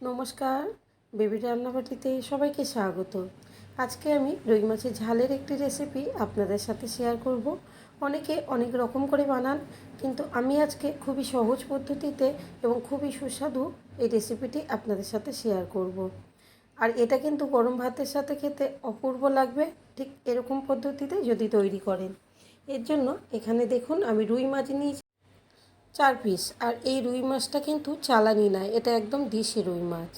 নমস্কার, বেবি রান্নাবাটিতে সবাইকে স্বাগত। আজকে আমি রুই মাছের ঝালের একটি রেসিপি আপনাদের সাথে শেয়ার করব। অনেকে অনেক রকম করে বানান, কিন্তু আমি আজকে খুবই সহজ পদ্ধতিতে এবং খুবই সুস্বাদু এই রেসিপিটি আপনাদের সাথে শেয়ার করব। আর এটা কিন্তু গরম ভাতের সাথে খেতে অপূর্ব লাগবে, ঠিক এরকম পদ্ধতিতে যদি তৈরি করেন। এর জন্য এখানে দেখুন, আমি রুই মাছ নিয়েছি চার পিস আর এই রুই মাছটা কিন্তু চালানি নয়, এটা একদম দেশি রুই মাছ।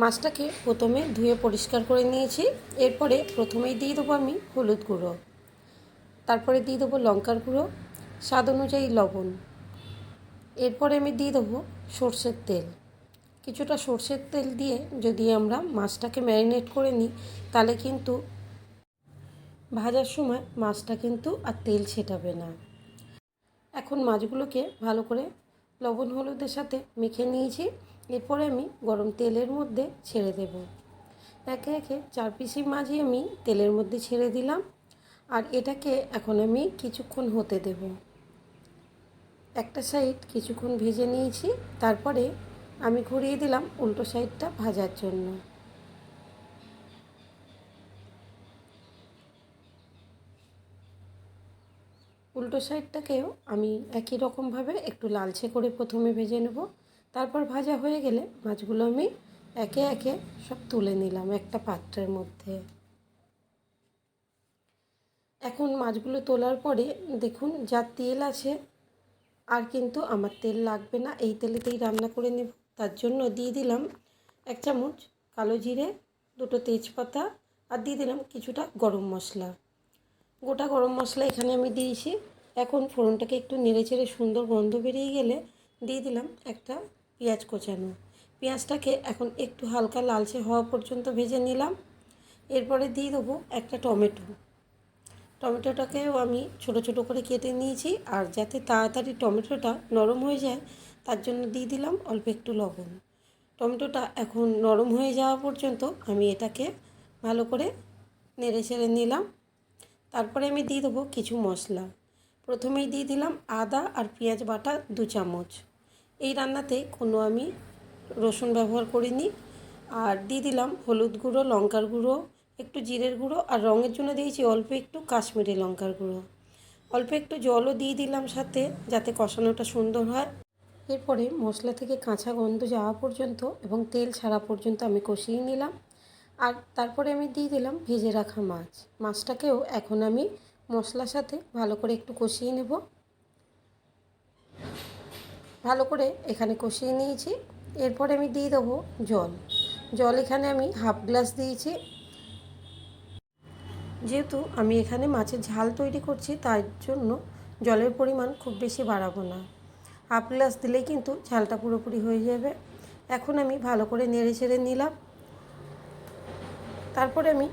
মাছটাকে প্রথমে ধুয়ে পরিষ্কার করে নিয়েছি, এরপরে প্রথমেই দিয়ে দেবো আমি হলুদ গুঁড়ো। তারপরে দিয়ে দেবো লঙ্কার গুঁড়ো, স্বাদ অনুযায়ী লবণ। এরপরে আমি দিয়ে দেবো সর্ষের তেল। কিছুটা সর্ষের তেল দিয়ে যদি আমরা মাছটাকে ম্যারিনেট করে নিই, তাহলে কিন্তু ভাজার সময় মাছটা কিন্তু আর তেল ছেটাবে না। এখন মাছগুলোকে ভালো করে লবণ হলুদের সাথে মেখে নিয়েছি। এরপরে আমি গরম তেলের মধ্যে ছেড়ে দেব। একে একে চার পিসি মাছই আমি তেলের মধ্যে ছেড়ে দিলাম। আর এটাকে এখন আমি কিছুক্ষণ হতে দেব। একটা সাইড কিছুক্ষণ ভেজে নিয়েছি। তারপরে আমি ঘুরিয়ে দিলাম উল্টো সাইডটা ভাজার জন্য। উল্টো সাইডটাকেও আমি একই রকমভাবে একটু লালচে করে প্রথমে ভেজে নেব। তারপর ভাজা হয়ে গেলে মাছগুলো আমি একে একে সব তুলে নিলাম একটা পাত্রের মধ্যে। এখন মাছগুলো তোলার পরে দেখুন যা তেল আছে আর কিন্তু আমার তেল লাগবে না, এই তেলেতেই রান্না করে নেব। তার জন্য দিয়ে দিলাম এক চামচ কালো জিরে, দুটো তেজপাতা আর দিয়ে দিলাম কিছুটা গরম মশলা। গোটা গরম মশলা এখানে আমি দিয়েছি। এখন ফোড়নটাকে একটু নেড়ে চেড়ে সুন্দর গন্ধ বেরিয়ে গেলে দিয়ে দিলাম একটা পেঁয়াজ কোচানো। পেঁয়াজটাকে এখন একটু হালকা লালচে হওয়া পর্যন্ত ভেজে নিলাম। এরপরে দিয়ে দেবো একটা টমেটো। টমেটোটাকেও আমি ছোট ছোট করে কেটে নিয়েছি আর যাতে তাড়াতাড়ি টমেটোটা নরম হয়ে যায়, তার জন্য দিয়ে দিলাম অল্প একটু লবণ। টমেটোটা এখন নরম হয়ে যাওয়া পর্যন্ত আমি এটাকে ভালো করে নেড়ে ছেড়ে নিলাম। তারপরে আমি দিয়ে দেবো কিছু মশলা। প্রথমেই দিয়ে দিলাম আদা আর পেঁয়াজ বাটা দু চামচ। এই রান্নাতে কোনো আমি রসুন ব্যবহার করিনি। আর দিয়ে দিলাম হলুদ গুঁড়ো, লঙ্কার গুঁড়ো, একটু জিরের গুঁড়ো আর রঙের জন্য দিয়েছি অল্প একটু কাশ্মীরি লঙ্কার গুঁড়ো। অল্প একটু জলও দিয়ে দিলাম সাথে যাতে কষানোটা সুন্দর হয়। এরপরে মশলা থেকে কাঁচা গন্ধ যাওয়া পর্যন্ত এবং তেল ছাড়া পর্যন্ত আমি কষিয়ে নিলাম। আর তারপরে আমি দিয়ে দিলাম ভেজে রাখা মাছ। মাছটাকেও এখন আমি মশলার সাথে ভালো করে একটু কষিয়ে নেব। ভালো করে এখানে কষিয়ে নিয়েছি। এরপরে আমি দিয়ে দেবো জল। জল এখানে আমি হাফ গ্লাস দিয়েছি। যেহেতু আমি এখানে মাছের ঝাল তৈরি করছি, তার জন্য জলের পরিমাণ খুব বেশি বাড়াবো না। হাফ গ্লাস দিলেই কিন্তু ঝালটা পুরোপুরি হয়ে যাবে। এখন আমি ভালো করে নেড়ে ছেড়ে নিলাম। তারপরে আমি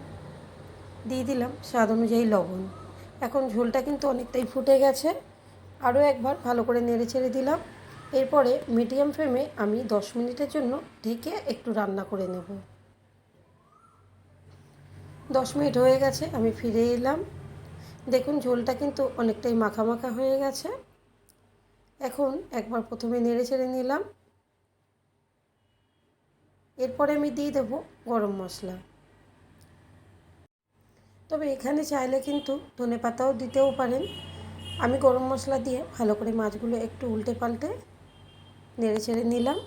দিয়ে দিলাম স্বাদ অনুযায়ী লবণ। এখন ঝোলটা কিন্তু অনেকটাই ফুটে গেছে। আরও একবার ভালো করে নেড়ে ছেড়ে দিলাম। এরপরে মিডিয়াম ফ্লেমে আমি দশ মিনিটের জন্য ঢেকে একটু রান্না করে নেব। দশ মিনিট হয়ে গেছে, আমি ফিরে এলাম। দেখুন ঝোলটা কিন্তু অনেকটাই মাখা মাখা হয়ে গেছে। এখন একবার প্রথমে নেড়ে ছেড়ে নিলাম। এরপরে আমি দিয়ে দেবো গরম মশলা। তবে এখানে চাইলে কিন্তু ধনে পাতাও দিতেও পারেন। আমি গরম মশলা দিয়ে ভালো করে মাছগুলো একটু উল্টে পাল্টে নেড়ে ছেড়ে নিলাম।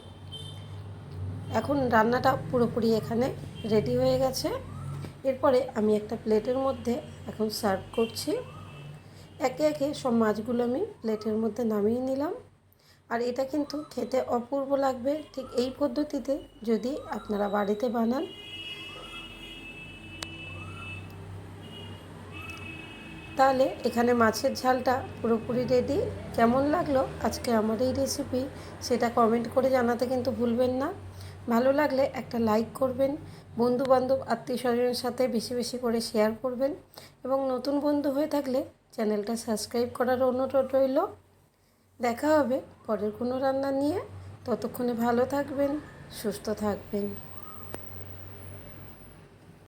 এখন রান্নাটা পুরোপুরি এখানে রেডি হয়ে গেছে। এরপরে আমি একটা প্লেটের মধ্যে এখন সার্ভ করছি। একে একে সব মাছগুলো আমি প্লেটের মধ্যে নামিয়ে নিলাম। আর এটা কিন্তু খেতে অপূর্ব লাগবে। ঠিক এই পদ্ধতিতে যদি আপনারা বাড়িতে বানান তাহলে এখানে মাছের ঝালটা পুরোপুরি রেডি কেমন লাগল আজকে আমার এই রেসিপি সেটা কমেন্ট করে জানাতে কিন্তু ভুলবেন না। ভালো লাগলে একটা লাইক করবেন বন্ধু বান্ধব আত্মীয় স্বজনের সাথে বেশি বেশি করে শেয়ার করবেন এবং নতুন বন্ধু হয়ে থাকলে চ্যানেলটা সাবস্ক্রাইব করার অনুরোধ রইল। দেখা হবে পরের কোনো রান্না নিয়ে। ততক্ষণে ভালো থাকবেন, সুস্থ থাকবেন।